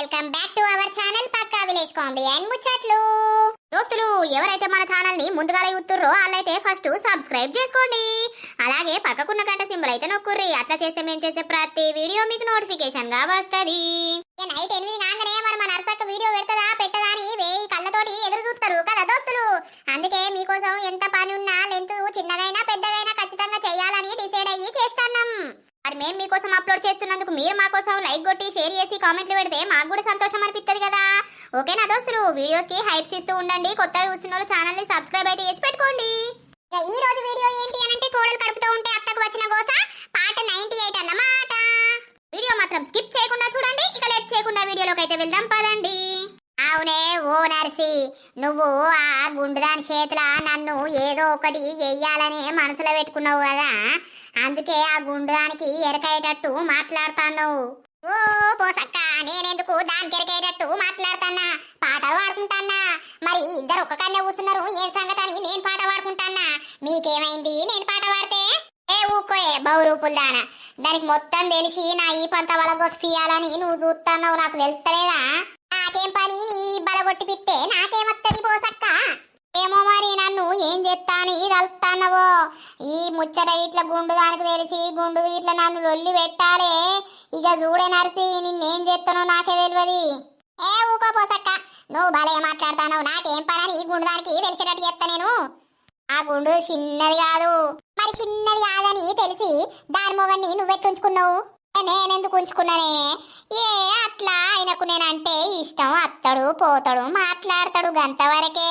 Welcome back to our channel Pakka village comedy and Muchatlu. దోస్తులు ఎవరైతే మన ఛానల్ని ముందుగా ఉత్తుర్రో వాళ్ళైతే ఫస్ట్ సబ్స్క్రైబ్ చేసుకోండి. అలాగే పక్కకున్న గంట సింబల్ అయితే నొక్కుర్రి. అట్లా చేస్తే మేము చేసే ప్రతి వీడియో మీకు నోటిఫికేషన్గా వస్తది. నైట్ ఎనిమిది కాగానే మరి మన నర్సక్క వీడియో పెడతదా పెట్టదా అని వేయి కళ్ళతోటి ఎదురు చూస్తారు కదా దోస్తులు? అందుకే మీకోసం ఎంత పని ఉన్నా లెంత్ చిన్నగైనా పెద్దగైనా ఖచ్చితంగా చేయాలని డిసైడ్ అయ్యి చేస్తున్నాం. మరి మేము మీకోసం అప్లోడ్ చేస్తున్నందుకు మీరు మా కోసం లైక్ కొట్టి షేర్ చేసి కామెంట్లు పెడితే మాకు కూడా సంతోషం అనిపిస్తుంది కదా. ఓకేనా దోస్తులు? వీడియోస్కి హైప్స్ ఇస్తూ ఉండండి. కొత్తగా చూస్తున్న ఛానల్ని సబ్స్క్రైబ్ అయితే చేసి పెట్టుకోండి. ఈ రోజు వీడియో ఏంటి అని అంటే కోడలు కడుపుతూ ఉంటే అత్తకు వచ్చిన గోస పాట నైన్టీ ఎయిట్ అన్నమాట. వీడియో మాత్రం స్కిప్ చేయకుండా చూడండి. ఇక లేట్ చేయకుండా వీడియోలోకి అయితే వెళ్దాం పదండి. అవునే ఓ నర్సి. నువ్వు ఆ గుండుదాని చేతుల నన్ను ఏదో ఒకటి చెయ్యాలని మనసులో పెట్టుకున్నావు కదా? అందుకే ఆ గుండుదానికి ఎరకయ్యేటట్టు మాట్లాడుతాను ఓ పోసక్క నేనెందుకు దానికి ఎరకయ్యేటట్టు మాట్లాడుతున్నా? పాటలు పాడుకుంటానా మరి ఇద్దరు ఒక కన్నే కూర్చున్నారు. ఏం సంగతి అని నేను పాట పాడుకుంటానా మీకేమైంది? నేను పాట పాడితే? ఏ ఊకోయే బౌరూపుల్ దానా. దానికి మొత్తం తెలిసి నా ఈ పంట వలగొట్టియాలని నువ్వు చూస్తున్నావు. నాకు తెలుస్తలేదా? నాకేం పని? నీ బలగొట్టి పిస్తే నాకేమత్తది పోసక్క? ఏమో మరి నన్ను ఏం చేస్తాను ఇది ఈ ముచ్చట ఇట్లా గుండు దానికి తెలిసి గుండు ఇట్లా నన్ను లొల్లి పెట్టాలే. ఇక చూడే నరిసి నిన్నేం చేస్తానో నాకే తెలియదు ఏ ఊకో పోసక్క నువ్వు భలే మాట్లాడతాను నాకేం పని అని ఈ గుండు దానికి తెలిసేటట్టు చెప్తా నేను. ఆ గుండు చిన్నది కాదు. మరి చిన్నది కాదని తెలిసి దాని మొగన్ని నువ్వెట్టుంచుకున్నావు నేనెందుకు ఉంచుకున్నానే? ఏ అట్లా ఆయనకు నేనంటే ఇష్టం అత్తడు పోతాడు మాట్లాడతాడు గంత వరకే.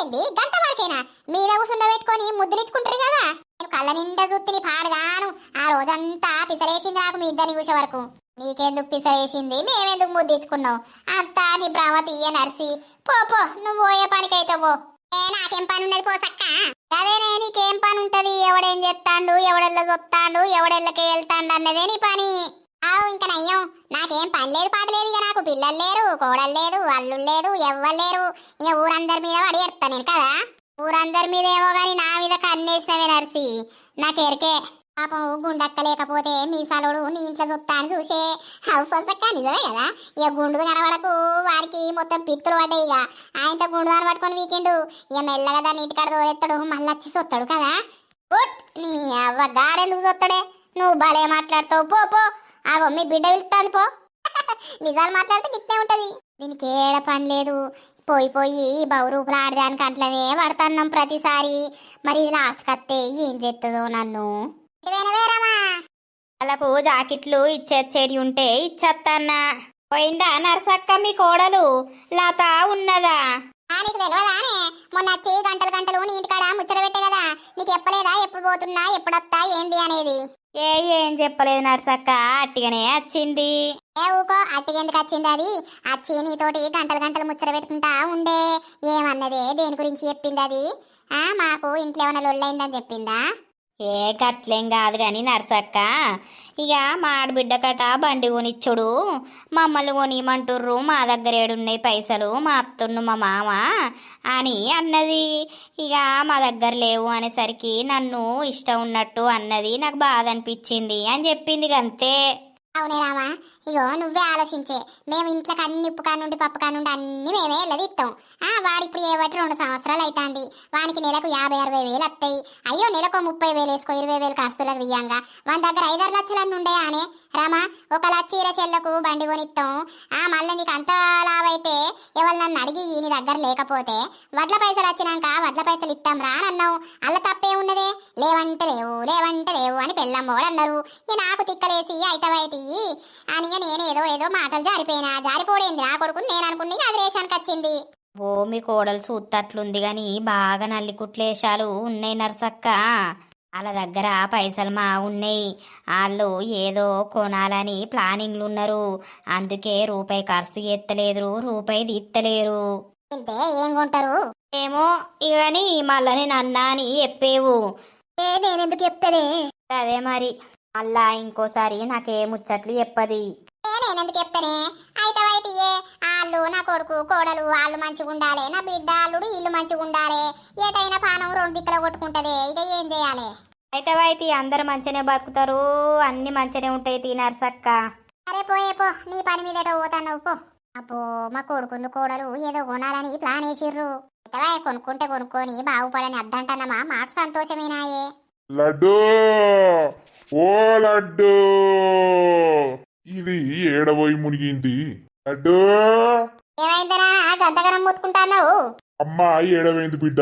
ఏంది? గంట వరకేనా? మీద కూర్చుండబెట్టుకొని ముద్దులిచ్చుకుంటారు కదా? నేను కళ్ళ నిండా చూత్తిని పాడగాను ఆ రోజంతా పిసరేసింది నాకు మీ ఇద్దరిని కూసే వరకు. నీకెందుకు పిసరేసింది మేమెందుకు ముద్దిచ్చుకున్నావు అంతా నీ భ్రమ తీయ నర్సి. పో పో నువ్వు పోయే పనికైతే పో. ఏ నాకేం పని ఉన్నది పోసక్క? అదేనే నీకేం పని ఉంటది ఎవడేం చేస్తాడు ఎవడెల్ల చొత్తాండు ఎవడెళ్ళకి వెళ్తాండు అన్నదే నీ పని. ఆవు ఇంకా నయ్యం. నాకేం పని లేదు పాట లేదు ఇక నాకు. పిల్లలు లేరు కోడలు లేదు అల్లు లేదు ఎవ్వరు లేరు. ఇక ఊరందరి మీద పడి ఎడతా నేను కదా? ఊరందరి మీద ఏమో కానీ నా మీద కన్నేసినవే నర్సి. నాకు ఎరికే పాపం గుండక్క మీ సలుడు నీ ఇంట్లో చూస్తాను చూసే హౌసక్క నిజమే కదా? ఇక గుండు కనబడకు వారికి మొత్తం పిత్తులు పడ్డాయి ఇక. ఆయనతో గుండు దాని పట్టుకొని వీకెండు. ఇక మెల్లగా దాన్ని ఇంటికాడ తోలెత్తాడు మళ్ళీ వచ్చి చూస్తాడు కదా? ఉట్, నీ అవ్వ గాడెందుకు చూస్తాడే నువ్వు భలే మాట్లాడతావు పో పో. ఆగో మీ బిడ్డ వెళ్తాను పో. నిజాలు మాట్లాడితే గిట్టే ఉంటుంది. దీనికి ఏడ పని లేదు. పోయి పోయి బౌరూపులు ఆడదానికి అట్లనే పడుతున్నాం ప్రతిసారి. మరి ఇది లాస్ట్కి వస్తే ఏం చేస్తుందో నన్ను? వాళ్ళకు జాకెట్లు ఇచ్చేచ్చేడి ఉంటే ఇచ్చేస్తాన్నా పోయిందా నర్సక్క మీ కోడలు? లత ఉన్నదా? నీకు తెలియదానే మొన్న వచ్చి గంటలు గంటలు నీ ఇంటికాడ ముచ్చట పెట్టే కదా. నీకు చెప్పలేదా ఎప్పుడు పోతున్నా? ఎప్పుడు వస్తా? ఏంది అనేది? ఏ ఏం చెప్పలేదు నర్సక్క. అట్టిగానే వచ్చింది. ఏ ఊకో అట్టికెందుకు వచ్చింది అది? వచ్చి నీతోటి గంటలు గంటలు ముచ్చట పెట్టుకుంటా ఉండే. ఏమన్నదే? దేని గురించి చెప్పింది అది? ఆ మాకు ఇంట్లో ఏమైనా లొల్లైందని చెప్పిందా? ఏ గట్లేం కాదు కానీ నర్సక్క. ఇక మా ఆడబిడ్డ కట బండి కొనిచ్చుడు. మమ్మల్ని కొనియమంటుర్రు. మా దగ్గర ఏడున్నాయి పైసలు. మా అత్తుండు మా మామ అని అన్నది. ఇక మా దగ్గర లేవు అనేసరికి నన్ను ఇష్టం ఉన్నట్టు అన్నది. నాకు బాధ అనిపించింది అని చెప్పింది అంతే అవునే రామా. ఇగో నువ్వే ఆలోచించే. మేము ఇంట్లోకి అన్ని ఉప్పు కానుండి పప్పు కానుండి అన్ని మేమే వెళ్ళదిస్తాం ఆ వాడు ఇప్పుడు ఏబట్టి రెండు సంవత్సరాలు అవుతుంది వానికి నెలకు యాభై అరవై వేలు వస్తాయి అయ్యో నెలకు ముప్పై వేలు వేసుకో ఇరవై వేలు ఖర్చులకు తీయంగా మన దగ్గర ఐదారు లక్షలన్నీ ఉండే ఆనే రామా ఒక లక్ష ఇర చెల్లకు బండి కొనిస్తాం ఆ మళ్ళీ నీకు అంత లావైతే ఎవరు నన్ను అడిగి నీ దగ్గర లేకపోతే వడ్ల పైసలు వచ్చినాక వడ్ల పైసలు ఇస్తాం రా అని అన్నావు. అల్ల తప్పే ఉన్నదే. లేవంటే లేవు లేవంటే లేవు అని పెళ్ళమ్మోడు అన్నారు. ఇక నాకు తిక్కలేసి అయితవైతి అని ఇక నేనేదో ఏదో మాటలు జారిపోయినా. జారిపోడేంది? నా కొడుకు నేను అనుకుని అది రేషానికి వచ్చింది. ఓ మీ కోడలు సూత్తట్లుంది గాని బాగా నల్లి కుట్లేశాలు ఉన్నాయి నర్సక్క. వాళ్ళ దగ్గర పైసలు మా ఉన్నాయి. వాళ్ళు ఏదో కొనాలని ప్లానింగ్లు ఉన్నారు అందుకే రూపాయి ఖర్చు ఎత్తలేదు రూపాయి తీత్తలేరు. ఇంతే ఏం కొంటారు? ఏమో ఇవని మళ్ళా నేను అన్నా అని చెప్పేవు. ఏ నేనెందుకు చెప్తానే అదే మరి. మళ్ళా ఇంకోసారి నాకే ముచ్చట్లు చెప్పది. నేనెందుకు చెప్తానే? అయితవైతే వాళ్ళు నా కొడుకు కోడలు వాళ్ళు మంచిగా ఉండాలి. నా బిడ్డ అల్లుడు ఇల్లు మంచిగా ఉండాలి. ఏటైనా పానం రెండు దిక్కుల కొట్టుకుంటది. ఇక ఏం చేయాలి? అయితే అయితే అందరు మంచిగానే బతుకుతారు. అన్ని మంచిగానే ఉంటాయి తినర్సక్క అరే పోయే పో. నీ పని మీద పోతాను పో. అబ్బో మా కొడుకులు కోడలు ఏదో కొనాలని ప్లాన్ వేసిర్రు. ఎత్తవా కొనుక్కుంటే కొనుక్కొని బాగుపడని అద్దంటన్నమా? మాకు సంతోషమేనాయే. లడ్డు! ఓ లడ్డు! ఇది ఏడబోయి మునిగింది. లడ్డు ఏమైందనా గంతగనం ముత్తుకుంటాన్నావు అమ్మా ఏడవైంది బిడ్డ.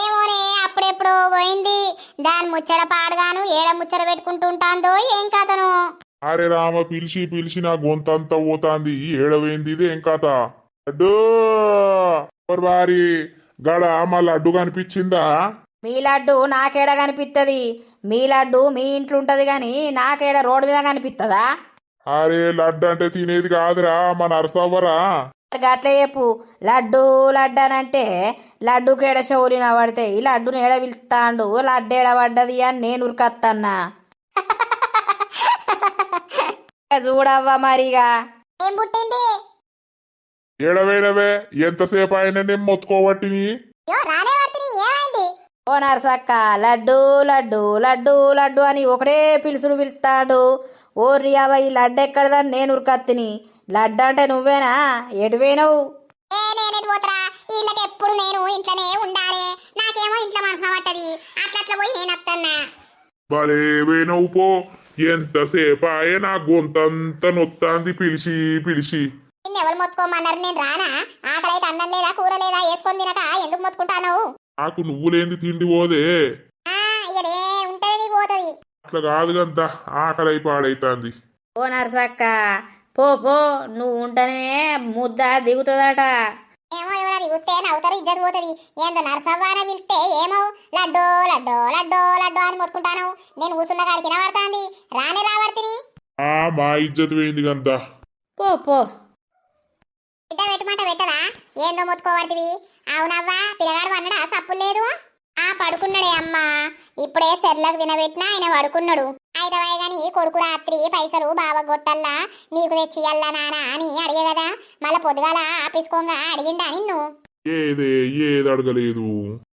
ఏమోనే అప్పుడెప్పుడో పోయింది. దాని ముచ్చట పాడుగాను ఏడ ముచ్చట పెట్టుకుంటుంటాందో ఏం కథను? అరే రామ పిలిచి పిలిచి నా గొంతంతా పోతాంది. ఏడవైంది ఇది ఏం కథ? ఓర్ వారి గడ మా లడ్డు కనిపించిందా? మీ లడ్డు నాకేడ కనిపిస్తుంది మీ లడ్డు మీ ఇంట్లో ఉంటుంది కానీ నాకేడ రోడ్డు మీద కనిపిస్తుందా అరే లడ్డు అంటే తినేది కాదురా మా నరసవ్వరా. గట్లే చెప్పు. లడ్డు లడ్డు అని అంటే లడ్డుకి ఏడ చెవులిన పడితే ఈ లడ్డుని ఏడ పిలుస్తాండు లడ్డు ఏడ పడ్డది అని నేను ఉరికత్తన్నా. చూడవ్వా మరిగా. ఏం పుట్టింది? ఏడవైనవే ఎంతసేపు అయినా నేను మొత్తుకోబట్టిని ఓ నరసక్క లడ్డు లడ్డు లడ్డు లడ్డు అని ఒకటే పిలుసుడు పిలుస్తాడు ఓ రియావ ఈ లడ్డు ఎక్కడదని నేను ఉరికత్తిని. లడ్డు అంటే నువ్వేనా? వీళ్ళకి ఎప్పుడు నేను ఇంట్లోనే ఉండాలి. నాకేమో ఇంట్లో మనసు పట్టది. అట్లా పోయి నేను పో. ఎంతసేపు ఆయే నా గొంతంతా నొత్తాంది పిలిచి పిలిచి. నిన్ను ఎవరు మొత్తుకోమన్నారు? నేను రానా? ఆకలి అయితే అన్నం లేదా కూర లేదా? వేసుకొని తినక ఎందుకు మొత్తుకుంటాను నాకు నువ్వు లేని తిండి పోదే ఆ ఇక్కడే ఉంటది నీకు పోతుంది అట్లా కాదు గంత ఆకలి పాడైతాంది ఓ నరసక్క పో పో నువ్వు ఉంటేనే ముద్ద దిగుతుందట. ఏమో ఎవరైనా చూస్తే నవ్వుతారు ఇద్దరు పోతుంది. ఏందో నరసవ్వాన పిలిస్తే ఏమో లడ్డో లడ్డో లడ్డో లడ్డో అని మొత్తుకుంటాను నేను కూర్చున్న కాడికి వినబడుతుంది. రానే రాబడుతుంది. ఆ మా ఇజ్జత్ పోయింది గంత. పో పో. బిడ్డ పెట్టమంట పెట్టదా? ఏందో మొత్తుకోబడుతుంది. అవునవ్వా పిల్లగాడు పన్నడా తప్పులు లేదు పడుకున్నాడే అమ్మా. ఇప్పుడే సెర్లకు తినబెట్టినా ఆయన పడుకున్నాడు. అయితే గాని కొడుకు రాత్రి పైసలు బావ గొట్టల్లా నీకు తెచ్చియల్లా నానా అని అడిగే కదా. మళ్ళా పొద్దుగాల ఆపేసుకోగా అడిగిండా నిన్ను. ఏదే ఏది అడగలేదు?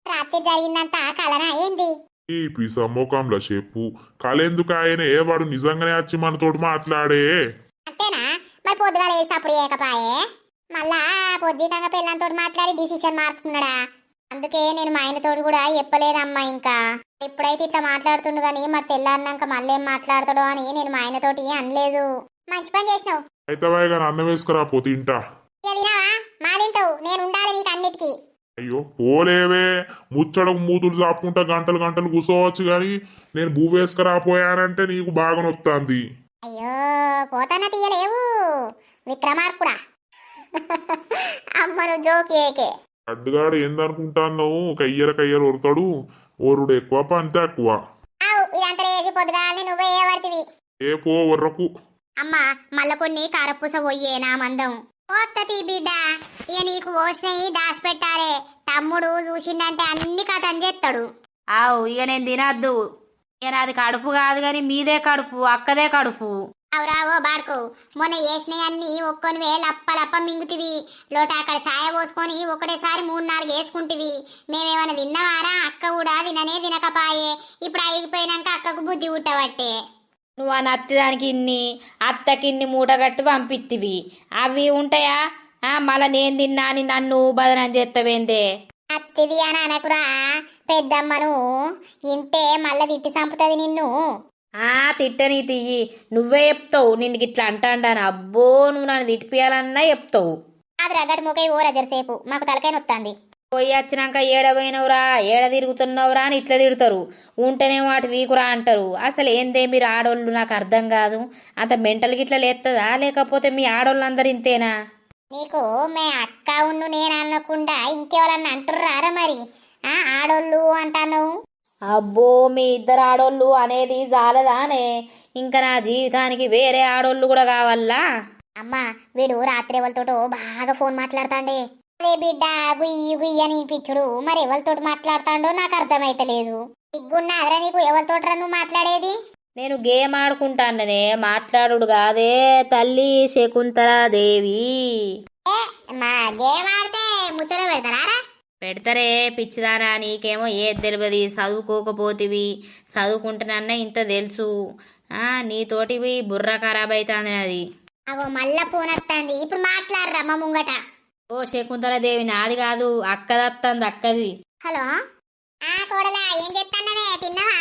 రాత్రి జరిగిందంతా కలనా ఏంది? ఈ పిసమ్మోకంలో చెప్పు. కలెందుకు ఆయనే? వాడు నిజంగానే వచ్చి మనతోటి మాట్లాడే. అంతేనా? మరి పొద్దుగాల వేసినప్పుడు ఏకపాయే? మళ్ళా పొద్దుకంగా పిల్లలతో మాట్లాడి డిసిషన్ మార్చుకున్నాడా? అందుకే నేను మా ఆయనతోటి కూడా చెప్పలేదమ్మా ఇంకా. ఎప్పుడైతే ఇట్లా మాట్లాడుతుండు కానీ మరి తెల్లారినాక మళ్ళీ ఏం మాట్లాడతాడో అని నేను మా ఆయనతోటి అనలేదు. మంచి పని చేసినావు. అయితే కానీ అన్నం వేసుకురా పో తింటా. ఇక తినావా? మా తింటావు. నేను ఉండాలి నీకు అన్నిటికీ. అయ్యో పోలేవే. ముచ్చడకు మూతులు చాపుకుంటా గంటలు గంటలు కూర్చోవచ్చు కానీ నేను భూ వేసుకురాపోయానంటే నీకు బాగా నొత్తాంది అయ్యో పోతానా తీయలేవు. విక్రమార్కుడా? అమ్మను జోకి ఏకే. అడ్డుగాడు ఏందనుకుంటాను కయ్యర కయ్యర ఒరుతాడు. ఓరుడు ఎక్కువ నువ్వే ఏవడితివి ఏ పో ఒర్రకు. అమ్మా మళ్ళా కొన్ని కారపూస పోయే నా మందం. పోత్తతి బిడ్డ ఇక నీకు పోసినవి దాచిపెట్టాలే తమ్ముడు చూసిండంటే అన్ని కథం చేస్తాడు ఆవు ఇక నేను తినద్దు. ఇక నాది కడుపు కాదు కానీ మీదే కడుపు అక్కదే కడుపు. అవురావో బాడుకో. మొన్న ఒక్కొని లప్ప లప్ప మింగుతివి. లోట అక్కడ ఛాయ పోసుకొని ఒకటేసారి మూడు నాలుగు వేసుకుంటివి. మేమేమైనా తిన్నవారా? అక్క కూడా తిననే తినకపాయే. ఇప్పుడు అయిపోయినాక అక్కకు బుద్ధి పుట్టబట్టే. నువ్వు ఆ నత్తిదానికి ఇన్ని అత్తకి ఇన్ని మూటగట్టు పంపిత్తివి. అవి ఉంటాయా? మళ్ళా నేను తిన్నా అని నన్ను బదనం చేస్తావేందే అత్తిది అని అనకురా పెద్దమ్మను. ఇంటే మళ్ళా తిట్టి చంపుతుంది నిన్ను. ఆ తిట్టని తియ్యి. నువ్వే చెప్తావు. నిన్ను ఇట్లా అంటాండాను. అబ్బో నువ్వు నన్ను తిట్టిపియాలన్నా చెప్తావు. అది రగడి మూకై ఓ రజరసేపు మాకు తలకాయ నొత్తాంది. పోయి వచ్చినాక ఏడ పోయినవురా ఏడ తిరుగుతున్నావురా అని ఇట్లా తిడతారు. ఉంటేనే వాటి వీకురా అంటారు. అసలు ఏందే మీరు ఆడోళ్ళు? నాకు అర్థం కాదు. అంత మెంటల్ గిట్లా లేస్తుందా లేకపోతే మీ ఆడోళ్ళందరూ ఇంతేనా? నీకు మే అక్క ఉన్ను నేను అనకుండా ఇంకెవరన్నా అంటుర్రారా మరి? ఆ ఆడోళ్ళు అంటాను అబ్బో మీ ఇద్దరు ఆడోళ్ళు అనేది జాలదానే ఇంకా నా జీవితానికి వేరే ఆడోళ్ళు కూడా కావాలా? అమ్మా వీడు రాత్రి ఎవరితోటో బాగా ఫోన్ మాట్లాడతాండే. అదే బిడ్డ గుయ్యి గుయ్యి అని పిచ్చుడు మరి ఎవరితో మాట్లాడతాడో నాకు అర్థమైతలేదు. సిగ్గున్నా అదరా నీకు ఎవరితోటరా నువ్వు మాట్లాడేది? నేను గేమ్ ఆడుకుంటాననే మాట్లాడుడు కాదే తల్లి శకుంతలాదేవి. ఏ మా గేమ్ ఆడితే ముచ్చట పెడతారా? పెడతారే పిచ్చిదానా నీకేమో ఏది తెలియదు చదువుకోకపోతివి. చదువుకుంటున్నా ఇంత తెలుసు. ఆ, నీతోటివి బుర్ర ఖరాబ్ అవుతుంది అది మళ్ళా ఫోన్ వస్తుంది ఇప్పుడు మాట్లాడరా మా ముంగట. ఓ శకుంతలదేవి నాది కాదు. అక్కదత్తంది అక్కది. హలో? ఆ కోడలా ఏం చేస్తానవే తిన్నావా?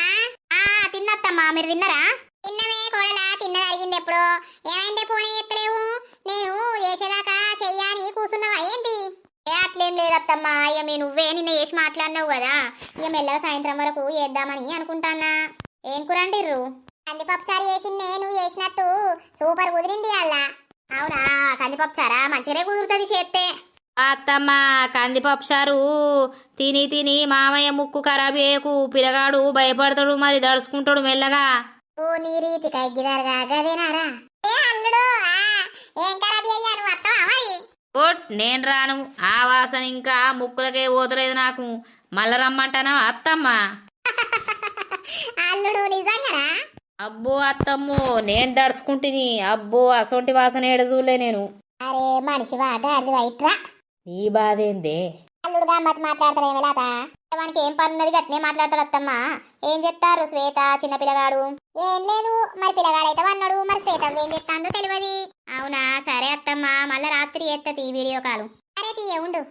ఆ తిన్నత్తమ్మా. మీరు తిన్నారా? తిన్నవే కోడలా తిన్నది అడిగింది ఎప్పుడు. ఏమైందే? ఫోన్ ఎత్తలేవు. నేను చేసేదాకా చెయ్యాని కూర్చున్నావా ఏంటి? ఏ అట్లేం లేదత్తమ్మా. ఇక మీ నువ్వే నిన్న చేసి మాట్లాడినావు కదా. ఇక మెల్లగా సాయంత్రం వరకు చేద్దామని అనుకుంటానా ఏం కూరండిర్రు కందిపప్పు చారు చేసిందే నువ్వు చేసినట్టు సూపర్ కుదిరింది అలా. అవునా? కందిపప్పు చారా మంచిగానే కుదురుతుంది చేస్తే అత్తమ్మ కందిపప్పు సారు తిని తిని మామయ్య ముక్కు ఖరాబ్ చేయకు. పిల్లగాడు భయపడతాడు మరి దడుచుకుంటాడు మెల్లగా. ఓ నీ రీతి కైగిదారుగా గదేనారా? ఏ అల్లుడు ఆ, ఏం ఖరాబ్ అయ్యా నువ్వు మరి? ఓట్ నేను రాను. ఆ వాసన ఇంకా ముక్కులకే పోతలేదు నాకు. మళ్ళా రమ్మంటానా అత్తమ్మ? అల్లుడు నిజంగానా? అబ్బో అత్తమ్మో నేను దడుచుకుంటుని అబ్బో అసొంటి వాసన ఏడ చూడలే నేను. అరే మనిషివా గాడిది వైట్రా. నీ బాధ ఏందే అల్లుడు గమ్మత్ మాట్లాడతాడు ఏమి లాత మనకి ఏం పని ఉన్నది గట్నే మాట్లాడతాడు అత్తమ్మా. ఏం చెప్తారు శ్వేత చిన్న పిల్లగాడు? ఏం లేదు మరి పిల్లగాడైతే అన్నాడు మరి శ్వేత ఏం చెప్తాందో తెలియదు. అవునా? సరే అత్తమ్మా మళ్ళా రాత్రి ఎత్తది వీడియో కాలు. సరే తీయ ఉండు.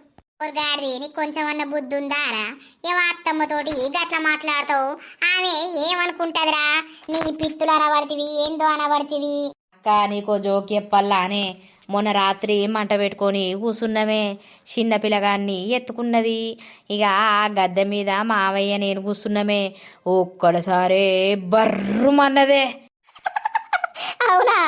గాడిది నీకు కొంచెం అన్న బుద్ధి ఉందారా ఏమో అత్తమ్మతోటి గట్ల మాట్లాడతావు. ఆమె ఏమనుకుంటదిరా? నీ పిత్తులు అనబడితివి ఏందో అనబడితివి. అక్క నీకో జోక్ చెప్పల్లానే మొన్న రాత్రి మంట పెట్టుకొని కూసున్నమే? చిన్న పిల్లగాన్ని ఎత్తుకున్నది. ఇక ఆ గద్దె మీద మావయ్య నేను కూసున్నమే. ఒక్కడసారే బర్రుమన్నదే అవునా?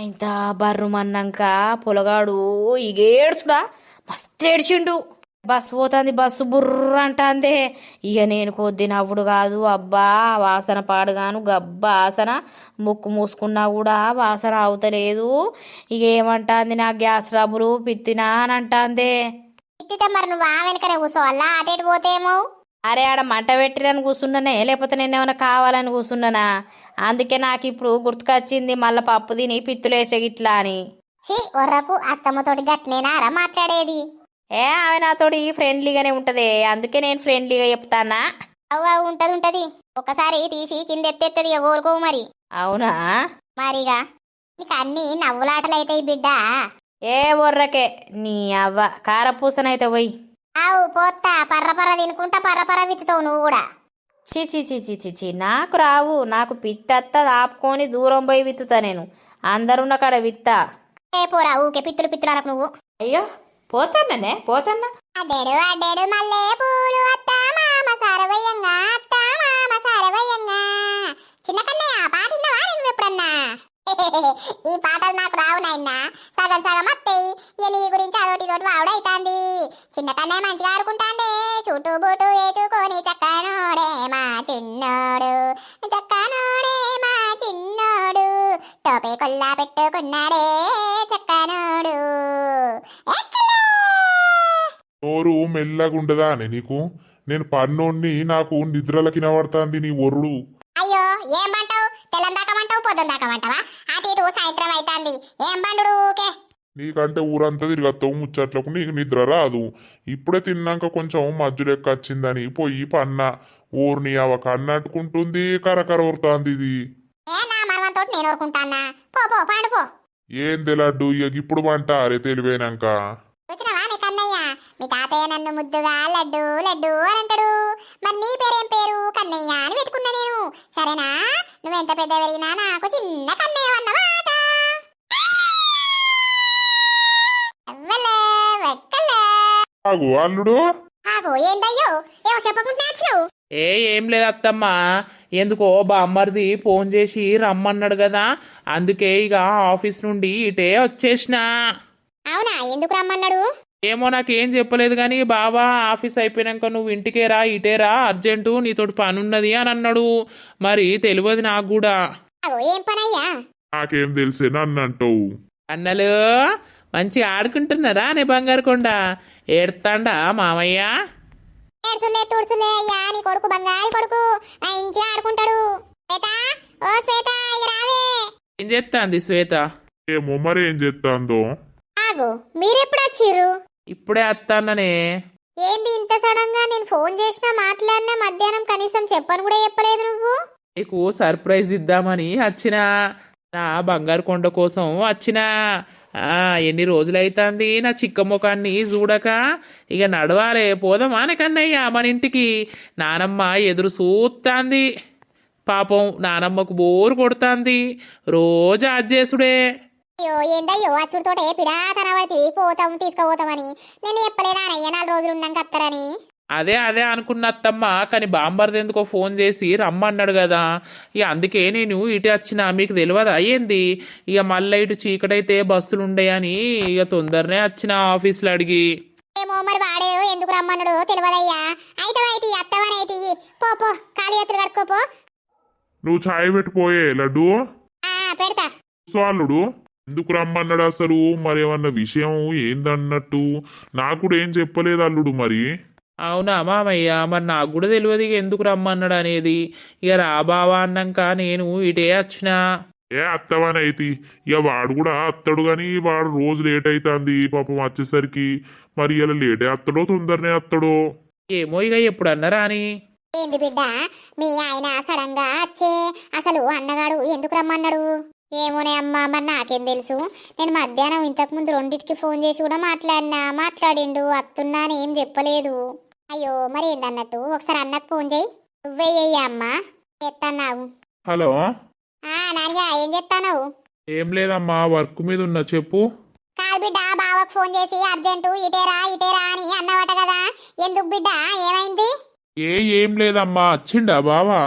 ఇంత బర్రుమన్నాక పొలగాడు ఇగేడ్చుడా? మస్తు ఏడ్చిండు బస్సు పోతుంది బస్సు బుర్ర అంటాందే. ఇక నేను కొద్ది నవ్వుడు కాదు అబ్బా వాసన పాడుగాను గబ్బ ఆసన ముక్కు మూసుకున్నా కూడా వాసన అవుతలేదు. ఇక ఏమంటాంది నా గ్యాస్ రబ్బులు పిత్తినా అని అంటాందే. మరి నువ్వు ఆ వెనకనే కూర్చోవాలా అటు పోతేమో అరే ఆడ మంట పెట్టిరని కూర్చున్నానే లేకపోతే నేను ఏమైనా కావాలని కూర్చున్నానా? అందుకే నాకు ఇప్పుడు గుర్తుకొచ్చింది మళ్ళీ పప్పు తిని పిత్తులేసే గిట్లా అని. ఒర్రకు అత్తమ్మతోటి గట్లేనారా మాట్లాడేది? ఏ ఆమె నాతోటి ఫ్రెండ్లీగానే ఉంటది. అందుకే నేను ఫ్రెండ్లీగా చెప్తానా? అవ్వ ఉంటది ఉంటది. ఒకసారి తీసి కింద ఎత్తెత్తది ఇక మరి. అవునా? మరిగా. నీకు అన్ని నవ్వులాటలైతాయి బిడ్డ. ఏ బొర్రకే నీ అవ్వ కారపూసనైతే పోయి. ఆవు పోత్తా పర్ర పర్ర తినుకుంటా పర్ర పర్ర విత్తుతావు నువ్వు కూడా. చి చి చి చి చి చి నాకు రావు. నాకు పిత్తత్త ఆపుకొని దూరం పోయి విత్తుతా నేను. అందరున్న కాడ విత్తా. ఏ పోరా ఊకే పిత్తులు పిత్తులు అనకు నువ్వు. అయ్యో పోతాననే? పోతానా? అడ్డేడు అడ్డేడు మల్లె పూలు అత్త మామ సారవయ్యంగా అత్త మామ సారవయ్యంగా. చిన్న కన్నయ్య పాట విన్నావా నువ్వు ఎప్పుడన్నా? ఈ పాటలు నాకు రావు నాయన. సగం సగం అత్తయి ఇక నీ గురించి అదోటి తోటి వావుడైతాంది. చిన్న కన్నయ్య మంచిగా ఆడుకుంటాండే. చుట్టూ బూటు వేచుకొని చక్కనోడే మా చిన్నోడు. చక్కనోడే మా చిన్నోడు. టోపీ కొల్లా పెట్టుకున్నాడే చక్కనోడు. ఎక్కలా నోరు మెల్లగుండదా అని నీకు? నేను పన్నోన్ని నాకు నిద్రలకి నవడుతాంది నీ ఒరుడు అయ్యో ఏం పంటావు తెల్లం దాకమంటావు పొద్దున దాకమంటావా అటు ఇటు సాయంత్రం అవుతుంది ఏం ఊకే నీకంటే ఊరంతా తిరగత్తావు ముచ్చట్లకు నీకు నిద్ర రాదు. ఇప్పుడే తిన్నాక కొంచెం మజ్జు లెక్క వచ్చిందని పోయి పన్న. ఊరిని అవ కన్నట్టుకుంటుంది కరకర ఊరుతాంది ఇది. పండు ఏంది లడ్డు? ఇక ఇప్పుడు పంట అరే తెలివైనాక. మీ తాతయ్య నన్ను ముద్దుగా లడ్డు లడ్డు అని అంటాడు. మరి నీ పేరేం పేరు? కన్నయ్య అని పెట్టుకున్నా నేను. సరేనా? నువ్వెంత పెద్ద పెరిగినా నాకు చిన్న కన్నయ్య అన్నమాట ఎవ్వలే వెక్కలే. ఆగు అల్లుడు. ఆగో ఏందయ్యో? ఏమో చెప్పకుండా వచ్చినావు ఏ ఏం లేదు అత్తమ్మ. ఎందుకో బామ్మర్ది ఫోన్ చేసి రమ్మన్నాడు కదా. అందుకే ఇక ఆఫీస్ నుండి ఇటే వచ్చేసిన. అవునా? ఎందుకు రమ్మన్నాడు? ఏమో నాకేం చెప్పలేదు కానీ బాబా ఆఫీస్ అయిపోయినాక నువ్వు ఇంటికే రా ఇటే రా అర్జెంటు నీతోటి పని ఉన్నది అని అన్నాడు. మరి తెలియదు నాకు కూడా. అగో ఏం పనయ్యా? నాకేం తెలిసే నన్ను అంటావు. అన్నలు మంచిగా ఆడుకుంటున్నారా నీ బంగారు కొండ? ఏడతాండా మామయ్య? ఏడ్చులే తుడుచులే అయ్యా నీ కొడుకు బంగారు కొడుకు. నా ఇంచి ఆడుకుంటాడు. శ్వేత ఓ శ్వేత ఇక రావే. ఏం చేస్తాంది శ్వేత? ఏమో మరి ఏం చేస్తాందో ఆగు మీరెప్పుడు వచ్చిర్రు? ఇప్పుడే అత్తాన్ననే. ఏంది ఇంత సడన్గా నేను ఫోన్ చేసినా మాట్లాడినా మధ్యాహ్నం కనీసం చెప్పను కూడా చెప్పలేదు నువ్వు? నీకు సర్ప్రైజ్ ఇద్దామని వచ్చిన నా బంగారు కొండ కోసం వచ్చినా ఎన్ని రోజులైతుంది నా చిక్క ముఖాన్ని చూడక? ఇక నడవాలే పోదామా కన్నయ్య మన ఇంటికి. నానమ్మ ఎదురు చూస్తాంది పాపం నానమ్మకు బోరు కొడుతుంది. రోజు అజ్జేసుడే అయ్యో ఏందయ్యో అచ్చుడితోటే పిడా కనబడుతుంది పోతాం తీసుకుపోతామని. నేను చెప్పలేదా అయ్య నాలుగు రోజులు ఉన్నాక అత్తారని అదే అదే అనుకున్న అత్తమ్మ కానీ బాంబర్ది ఎందుకో ఫోన్ చేసి రమ్మన్నాడు కదా. ఇక అందుకే నేను ఇటు వచ్చిన మీకు తెలియదా ఏంది? ఇక మళ్ళీ ఇటు చీకటైతే బస్సులు ఉండేయని ఇక తొందరనే వచ్చిన ఆఫీస్లో అడిగి. ఏమో మరి వాడే ఎందుకు రమ్మన్నాడు తెలియదయ్యా అయితే అయితే అత్తవని అయితే పో పో ఖాళీ ఎత్తులు కడుక్కోపో నువ్వు ఛాయ్ పెట్టిపోయే లడ్డు. ఆ పెడతా. సో అల్లుడు ఎందుకు రమ్మన్నాడు అసలు? మరి ఏమన్నా విషయం? ఏందన్నట్టు? నాకు కూడా ఏం చెప్పలేదు అల్లుడు మరి. అవునా మామయ్య? మరి నాకు కూడా తెలియదు ఇక ఎందుకు రమ్మన్నాడు అనేది. ఇక రా బావా అన్నాక నేను ఇటే వచ్చిన ఏ అత్తవాని అయితే? ఇక వాడు కూడా అత్తడు గాని వాడు రోజు లేట్ అవుతుంది పాపం వచ్చేసరికి. మరి ఇలా లేటే అత్తడో తొందరనే అత్తడో? ఏమో ఇక ఎప్పుడు అన్నారా అని ఏంది బిడ్డ? మీ ఆయన సడన్గా వచ్చే. అసలు అన్నగాడు ఎందుకు రమ్మన్నాడు? ఏమోనే అమ్మా మరి నాకేం తెలుసు? నేను మధ్యాహ్నం ఇంతకు ముందు రెండింటికి ఫోన్ చేసి కూడా మాట్లాడినా మాట్లాడిండు అత్తున్నా అని ఏం చెప్పలేదు. అయ్యో మరి ఏందన్నట్టు? ఒకసారి అన్నకు ఫోన్ చేయి. నువ్వే చెయ్యి అమ్మా. చేస్తాన్నావు హలో? ఆ నానిగా ఏం చేస్తావు ఏం లేదమ్మా వర్క్ మీద ఉన్నా చెప్పు. కాదు బిడ్డ బావకు ఫోన్ చేసి అర్జెంటు ఇటేరా ఇటేరా అని అన్నవట కదా. ఎందుకు బిడ్డ ఏమైంది? ఏ ఏం లేదమ్మా వచ్చిండా బావా?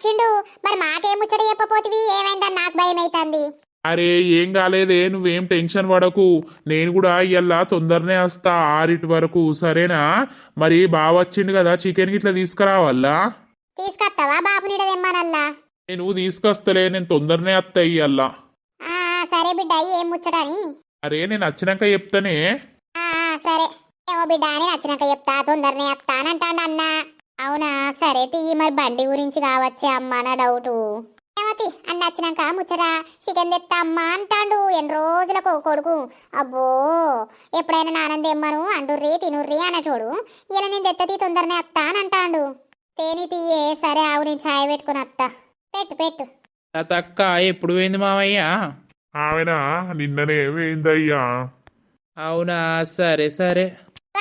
వచ్చిండు. మరి మాకేం ముచ్చట చెప్పపోతివి ఏమైందని నాకు భయం అవుతుంది అరే ఏం కాలేదే నువ్వేం టెన్షన్ పడకు. నేను కూడా ఇయ్యాల తొందరనే వస్తా ఆరిటి వరకు. సరేనా? మరి బావ వచ్చిండు కదా చికెన్ గిట్లా తీసుకురావాలా? తీసుకొస్తావా బాబు నీడ తెమ్మనల్లా? నేను తీసుకొస్తలే నేను తొందరనే వస్తా ఇయ్యాల ఆ ఆ, సరే బిడ్డ ఏం ముచ్చటని? అరే నేను వచ్చినాక చెప్తానే. సరే. ఏమో బిడ్డ అని నచ్చినాక చెప్తా తొందరనే వస్తానంటాడు అన్న. అవునా? సరే తీయి మరి బండి గురించి కావచ్చే అమ్మ నా డౌటు. ఏమతి? అన్న వచ్చినాక ముచ్చట చికెన్ తెత్తా అమ్మ అంటాడు. ఎన్ని రోజులకు కొడుకు? అబ్బో! ఎప్పుడైనా నానంద ఎమ్మను అండుర్రి తినుర్రి అన్నటోడు ఇలా నేను తెత్తది తొందరనే వస్తా అని అంటాడు. తేని తీయే సరే ఆవు నేను ఛాయ్ పెట్టుకుని వస్తా పెట్టు పెట్టు. తక్క ఎప్పుడు పోయింది మామయ్య ఆమెన నిన్ననే వేయిందయ్యా అవునా? సరే సరే.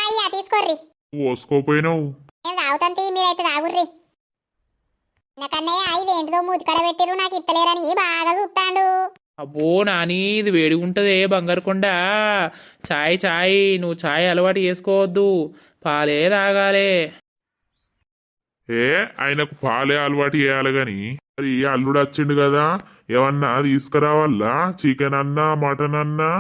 అయ్యా తీసుకోర్రి. పోసుకోపోయినావు నేను తాగుతాంతి మీరైతే తాగుర్రి. నాకన్నయ్య ఇది ఏంటిదో పెట్టిరు నాకు ఇత్తలేరని బాగా చూస్తాడు. అబ్బో నాని ఇది వేడిగా ఉంటదే బంగారు కొండ. చాయ్ చాయ్ నువ్వు చాయ్ అలవాటు చేసుకోవద్దు. పాలే తాగాలే. ఏ ఆయనకు పాలే అలవాటు చేయాలి గాని మరి అల్లుడు వచ్చిండు కదా ఏమన్నా తీసుకురావాలా? చికెన్ అన్నా మటన్ అన్నా?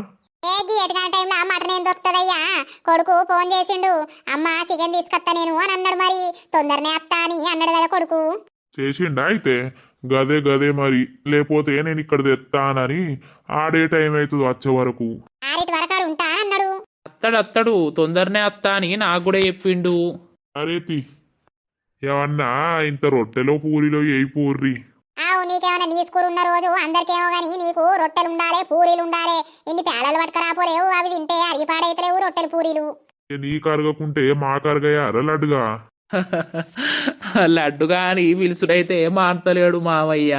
గేటుగా టైంలో మటన్ ఏం దొరుకుతుందయ్యా? కొడుకు ఫోన్ చేసిండు. అమ్మ చికెన్ తీసుకొస్తా నేను అని అన్నాడు మరి. తొందరనే వస్తా అని అన్నాడు కదా కొడుకు. చేసిండా అయితే? గదే గదే మరి. లేకపోతే నేను ఇక్కడ తెస్తానని ఆడే టైం అవుతుంది వచ్చే వరకు. ఆరిటి వరకు ఆడు ఉంటా అని అన్నాడు. అత్తడు అత్తడు. తొందరనే అత్తా అని నాకు కూడా చెప్పిండు. అరే తి. ఏమన్నా ఇంత రొట్టెలో పూరిలో ఏ పూర్రి. నీకేమైనా నీసుకూరు ఉన్న రోజు అందరికేమో గానీ నీకు రొట్టెలు ఉండాలి పూరీలు ఉండాలి ఇన్ని పేలలు పట్టుకురాపోలేవు అవి తింటే అరిగి పాడైతలేవు రొట్టెలు పూరీలు. నీ కరగకుంటే మా కరగయ్యారా లడ్డుగా. లడ్డుగా అని పిలుసుడైతే మాంతలేడు మామయ్య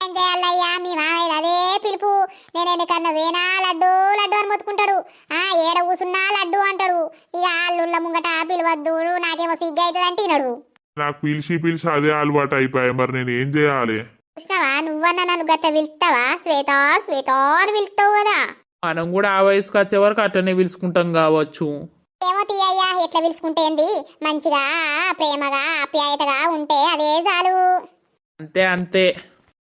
ఏం చేయాలయ్యా? మీ మామయ్య అదే పిలుపు. నేను ఎన్నికన్నా వేనా లడ్డు? లడ్డు అని మొత్తుకుంటాడు. ఆ ఏడ కూసున్నా లడ్డు అంటాడు. ఇక అల్లుళ్ళ ముంగట పిలవద్దు. నాకేమో సిగ్గు అవుతుంది అంటే నాకు పిలిచి పిలిచి అదే అలవాటు అయిపోయాయి మరి నేను ఏం చేయాలి? చూసినావా నువ్వన్నా నన్ను గట్ట పిలుస్తావా? శ్వేత శ్వేత అని పిలుస్తావు కదా. మనం కూడా ఆ వయసుకు వచ్చే వరకు అట్టనే పిలుచుకుంటాం కావచ్చు. ఏమో తీయ్యా ఎట్లా పిలుచుకుంటే ఏంది? మంచిగా ప్రేమగా ఆప్యాయతగా ఉంటే అదే చాలు. అంతే అంతే.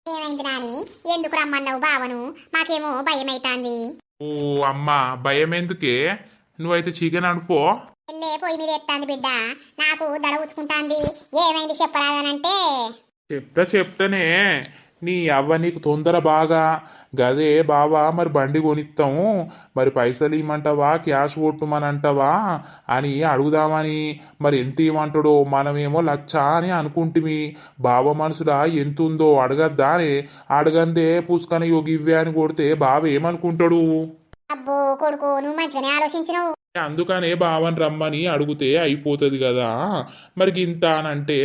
ఏమైంది నాని? ఎందుకు రమ్మన్నావు బావను? మాకేమో భయం అవుతాంది ఓ అమ్మా భయం ఎందుకే నువ్వైతే చికెన్ అనుకో. వెళ్ళే పొయ్యి మీద ఎత్తాంది బిడ్డ. నాకు దడ ఉచ్చుకుంటాంది ఏమైంది చెప్పరాదనంటే? చెప్తా చెప్తానే నీ అవ్వ నీకు తొందర బాగా గదే బావా మరి బండి కొనిస్తాము మరి పైసలు ఇమ్మంటావా క్యాష్ కొట్టుమని అంటావా అని అడుగుదామని మరి ఎంత ఇవ్వమంటాడో మనమేమో లచ్చ అని అనుకుంటుమి. బావ మనసుడా ఎంత ఉందో అడగద్దా అని అడగందే పుస్తకాన్ని యోగి ఇవ్వే అని కొడితే బావ ఏమనుకుంటాడు? అబ్బో కొడుకు నువ్వు మంచిగానే ఆలోచించినావు. అందుకనే బావని రమ్మని అడిగితే అయిపోతుంది కదా. మరి గింత అని అంటే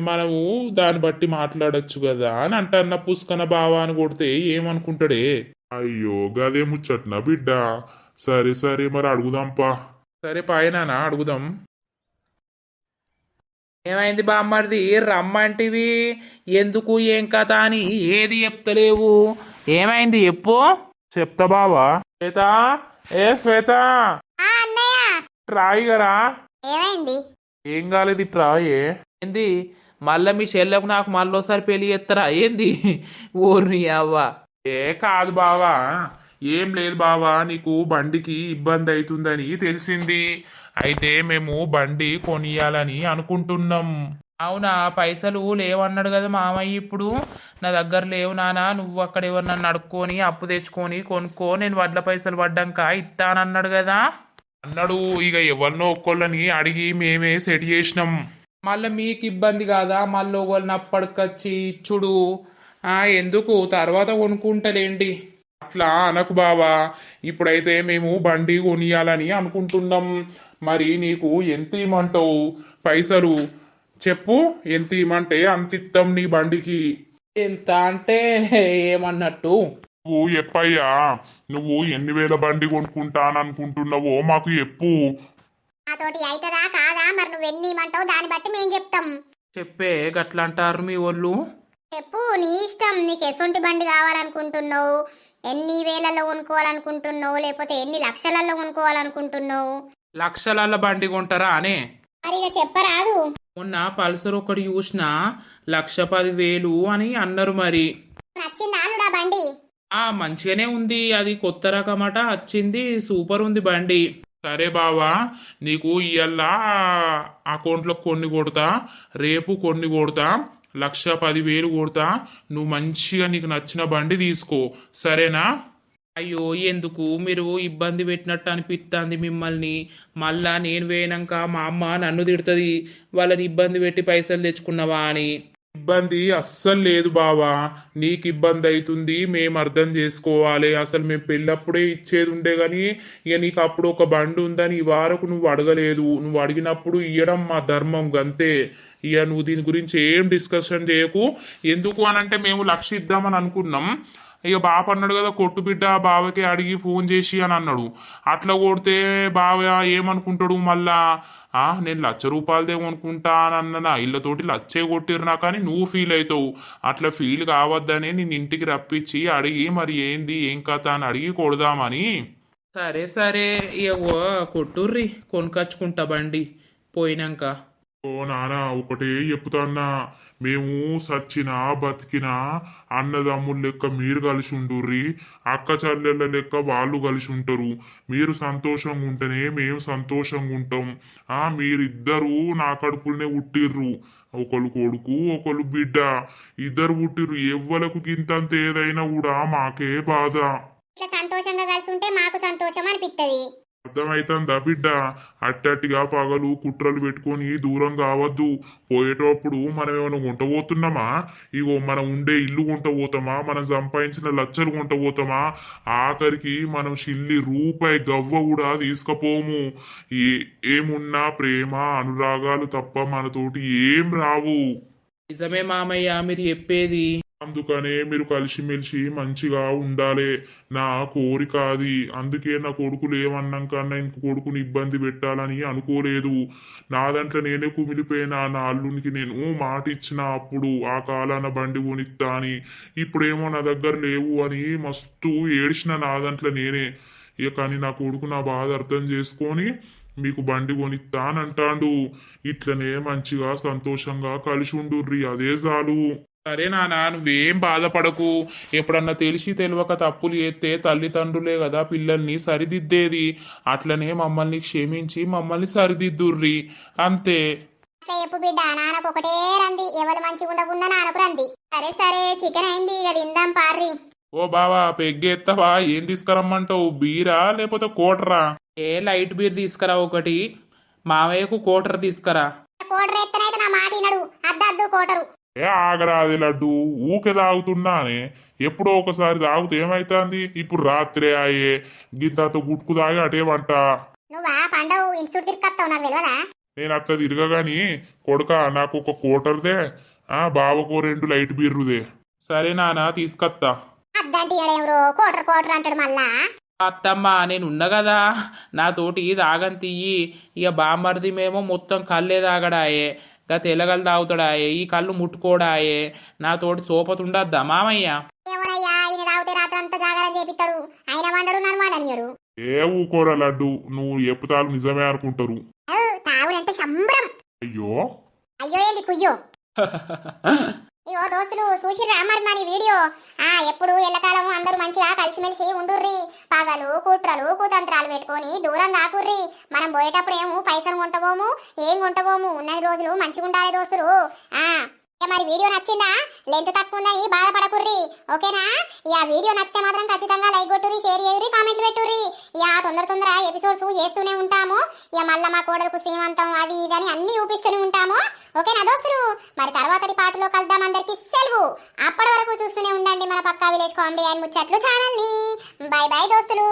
మనము దాన్ని బట్టి మాట్లాడొచ్చు కదా అని అంటన్న పుష్కన బావ అని కొడితే ఏమనుకుంటాడే? అయ్యో గదే ముచ్చట్న బిడ్డ. సరే సరే మరి అడుగుదాంపా సరే పాయనా అడుగుదాం. ఏమైంది బామ్మర్ది? రమ్మంటివి. ఎందుకు ఏం కథ అని ఏది చెప్తలేవు. ఏమైంది చెప్పు. చెప్తా బావా. శ్వేత ఏ శ్వేత? రాయి గరా? ఏమైంది? ఏం కాలేదు ఇట్రా ఏ ఏంది? మళ్ళా మీ చెల్లెకు నాకు మళ్ళోసారి పెళ్ళి చేస్తారా? ఏంది? ఊర్ని అవ్వ. ఏ కాదు బావా. ఏం లేదు బావా. నీకు బండికి ఇబ్బంది అవుతుందని తెలిసింది. అయితే మేము బండి కొనియాలని అనుకుంటున్నాం. అవునా? పైసలు లేవన్నాడు కదా మామయ్య ఇప్పుడు. నా దగ్గర లేవు నానా. నువ్వు అక్కడ ఎవరినన్ను అడుక్కొని అప్పు తెచ్చుకొని కొనుక్కో. నేను వడ్ల పైసలు పడ్డాక ఇస్తానన్నాడు కదా. అన్నాడు. ఇక ఎవరినో ఒక్కళ్ళని అడిగి మేమే సెట్ చేసినాం. మళ్ళీ మీకు ఇబ్బంది కాదా? మళ్ళీ ఒకళ్ళని అప్పటికొచ్చి ఇచ్చుడు? ఆ, ఎందుకు? తర్వాత కొనుక్కుంటలేండి అట్లా అనకు బావా. ఇప్పుడైతే మేము బండి కొనియాలని అనుకుంటున్నాం. మరి నీకు ఎంత ఇమ్మంటావు? పైసలు చెప్పు. ఎంత ఇమ్మంటే అంత ఇస్తాం నీ బండికి. ఎంత అంటే ఏమన్నట్టు? నువ్వు ఎప్పయ్యా? నువ్వు ఎన్ని వేల బండి కొనుక్కుంటాననుకుంటున్నావో మాకు చెప్పు. నాతోటి అవుతుందా కాదా? మరి నువ్వు ఎన్ని ఇమ్మంటావు దాన్ని బట్టి మేము చెప్తాం. చెప్పే గట్లా అంటారు మీ వాళ్ళు చెప్పు నీ ఇష్టం. నీకు ఎసొంటి బండి కావాలనుకుంటున్నావు. ఎన్ని వేలలో కొనుక్కోవాలనుకుంటున్నావు? లేకపోతే ఎన్ని లక్షలలో కొనుక్కోవాలనుకుంటున్నావు? లక్షల బండి కొంటారా అనే? మరి ఇక చెప్పరాదు. మొన్న పల్సర్ ఒకటి చూసిన లక్ష పది వేలు అని అన్నారు మరి. నచ్చిందా అనుడా బండి? మంచిగానే ఉంది. అది కొత్త రకమట వచ్చింది సూపర్ ఉంది బండి. సరే బావా నీకు ఇవాళ అకౌంట్లో కొన్ని కొడతా రేపు కొన్ని కొడతా లక్ష పదివేలు కొడతా నువ్వు మంచిగా నీకు నచ్చిన బండి తీసుకో. సరేనా? అయ్యో ఎందుకు? మీరు ఇబ్బంది పెట్టినట్టు అనిపిస్తుంది మిమ్మల్ని. మళ్ళా నేను వేయనాక మా అమ్మ నన్ను తిడుతుంది. వాళ్ళని ఇబ్బంది పెట్టి పైసలు తెచ్చుకున్నావా అని. ఇబ్బంది అస్సలు లేదు బావా. నీకు ఇబ్బంది అవుతుంది మేము అర్థం చేసుకోవాలి. అసలు మేము పెళ్ళప్పుడే ఇచ్చేది ఉండే కానీ ఇక నీకు అప్పుడు ఒక బండి ఉందని ఈ వారకు నువ్వు అడగలేదు. నువ్వు అడిగినప్పుడు ఇవ్వడం మా ధర్మం గంతే. ఇక నువ్వు దీని గురించి ఏం డిస్కషన్ చేయకు. ఎందుకు అనంటే మేము లక్ష ఇద్దామని అనుకున్నాం. ఇక బాప అన్నాడు కదా కొట్టు బిడ్డ బావకి అడిగి ఫోన్ చేసి అని అన్నాడు. అట్లా కొడితే బావ ఏమనుకుంటాడు మళ్ళా? ఆ నేను లక్ష కొనుక్కుంటా అని అన్న ఇళ్ళతోటి లచ్చే కొట్టిరునా కానీ నువ్వు ఫీల్ అవుతావు. అట్లా ఫీల్ కావద్దని నేను ఇంటికి రప్పించి అడిగి మరి ఏంది ఏం కథ అని అడిగి కొడదామని. సరే సరే ఇవో కొట్టుర్రి కొనుకొచ్చుకుంటా బండి పోయినాక. ఓ నానా ఒకటే చెప్తాన్నా మేము సచ్చినా బతికినా అన్నదమ్ముల లెక్క మీరు కలిసి ఉండుర్రి అక్క చెల్లెళ్ళ లెక్క వాళ్ళు కలిసి ఉంటారు. మీరు సంతోషంగా ఉంటేనే మేము సంతోషంగా ఉంటాం. ఆ మీరిద్దరూ నా కడుపులనే ఉట్టిర్రు. ఒకళ్ళు కొడుకు ఒకళ్ళు బిడ్డ. ఇద్దరు పుట్టిర్రు. ఎవ్వలకు గింతంత ఏదైనా కూడా మాకే బాధ. సంతోషంగా కలిసి ఉంటే మాకు సంతోషం అనిపిస్తుంది అర్థమైతుందా బిడ్డ? అట్టట్టిగా పగలు కుట్రలు పెట్టుకొని దూరం కావద్దు. పోయేటప్పుడు మనం ఏమైనా కొంటపోతున్నామా ఇగో మనం ఉండే ఇల్లు కొంటపోతామా మనం సంపాదించిన లచ్చలు కొంటపోతామా ఆఖరికి మనం షిల్లి రూపాయి గవ్వ కూడా తీసుకపోము. ఏ ఏమున్నా ప్రేమ అనురాగాలు తప్ప మనతోటి ఏం రావు. నిజమే మామయ్య మీరు చెప్పేది. అందుకనే మీరు కలిసిమెలిసి మంచిగా ఉండాలి. నా కోరిక అది. అందుకే నా కొడుకులు ఏమన్నాకన్నా ఇంక కొడుకుని ఇబ్బంది పెట్టాలని అనుకోలేదు. నా దాంట్లో నేనే కుమిలిపోయినా నా అల్లునికి నేను మాట ఇచ్చిన అప్పుడు ఆ కాలాన బండి కొనిస్తా అని. ఇప్పుడేమో నా దగ్గర లేవు అని మస్తు ఏడ్చిన నా దాంట్లో నేనే. ఇక కానీ నా కొడుకు నా బాధ అర్థం చేసుకొని మీకు బండి కొనిస్తా అని అంటాడు. ఇట్లనే మంచిగా సంతోషంగా కలిసి ఉండుర్రి అదే చాలు సరే నాన్న నువ్వేం బాధపడకు. ఎప్పుడన్నా తెలిసి తెలియక తప్పులు చేస్తే తల్లిదండ్రులే కదా పిల్లల్ని సరిదిద్దేది. అట్లనే మమ్మల్ని క్షమించి మమ్మల్ని సరిదిద్దుర్రి. అంతే. అట్లా చెప్పు బిడ్డ నాన్నకు ఒకటే రంది. ఎవరు మంచిగా ఉండకుండా నాన్నకు రంది. సరే సరే చికెన్ అయింది ఇక తిందాం పార్రి. ఓ బావా పెగ్గెత్తవా? ఏం తీసుకురమ్మంటావు? బీరా లేకపోతే కోటరా? ఏ లైట్ బీర్ తీసుకురా ఒకటి. మామయ్యకు కోటర్ తీసుకురా. కోటరు ఎత్తనైతే నా మాట వినడు. అద్దద్దు కోటరు. ఏ ఆగరాది లడ్డు ఊకే తాగుతున్నానే ఎప్పుడో ఒకసారి తాగుతే ఏమైతుంది? ఇప్పుడు రాత్రే అయ్యే గింతతో గుట్టుకు తాగి అటే వంట. నువ్వు పండవు ఇంటి చుట్టూ తిరిగొస్తావు నాకు తెలియదా నేను అట్లా తిరగగాని కొడుక నాకు ఒక కోటర్దే ఆ బావకు రెండు లైట్ బీర్రుదే సరే నాన్న తీసుకొత్తా. అద్దంటి ఎవరు కోటర్ కోటర్ అంటాడు మళ్ళా. అత్తమ్మ నేను ఉన్నా కదా నాతోటి తాగని తీయి ఇక బామ్మర్ది మేమో మొత్తం కళ్ళే తాగడాయే. గా తెల్లగలు తాగుతాడాయే? ఈ కళ్ళు ముట్టుకోడాయే? నాతోటి సోపతుండద్దా మామయ్య? ఏమోనయ్యా ఈయన తాగితే రాత్రి అంతా జాగారం చేపిస్తాడు. ఆయన వండడు నన్ను వండనియడు ఏ ఊకోరా లడ్డు? నువ్వు ఎప్పుతాలు నిజమే అనుకుంటారు. తాగుడంటే సంబరం. అయ్యో. అయ్యో ఏంది కుయ్యో? ఇగో దోస్తులు చూసిర్రా మరి మరి వీడియో? ఆ ఎప్పుడు ఎల్లకాలం అందరూ మంచిగా కలిసిమెలిసి ఉండుర్రి. పగలు కుట్రలు కుతంత్రాలు పెట్టుకొని దూరం కాకుర్రి మనం పోయేటప్పుడు ఏమో పైసలు కొంటబోము ఏం కొంటబోము? ఉన్న రోజులు మంచిగా ఉండాలి దోస్తులు. ఆ. ఇక మరి వీడియో నచ్చిందా? లెంత్ తక్కువ ఉందని బాధపడకుర్రి. ఓకేనా? ఇక వీడియో నచ్చితే మాత్రం ఖచ్చితంగా లైక్ కొట్టుర్రి షేర్ చేయరి కామెంట్లు పెట్టుర్రి. ఇక తొందర తొందర ఎపిసోడ్స్ చేస్తూనే ఉంటాము. ఇక మళ్ళీ మా కోడలకు శ్రీమంతం అది ఇది అని అన్ని చూపిస్తూనే ఉంటాము. ఓకేనా దోస్తులు? మరి తర్వాతటి పాటలో కలుద్దాం అందరికి. సెలవు! అప్పటి వరకు చూస్తూనే ఉండండి మన పక్కా విలేజ్ కామెడీ అండ్ ముచ్చట్లు ఛానల్ని. బాయ్ బాయ్ దోస్తులు!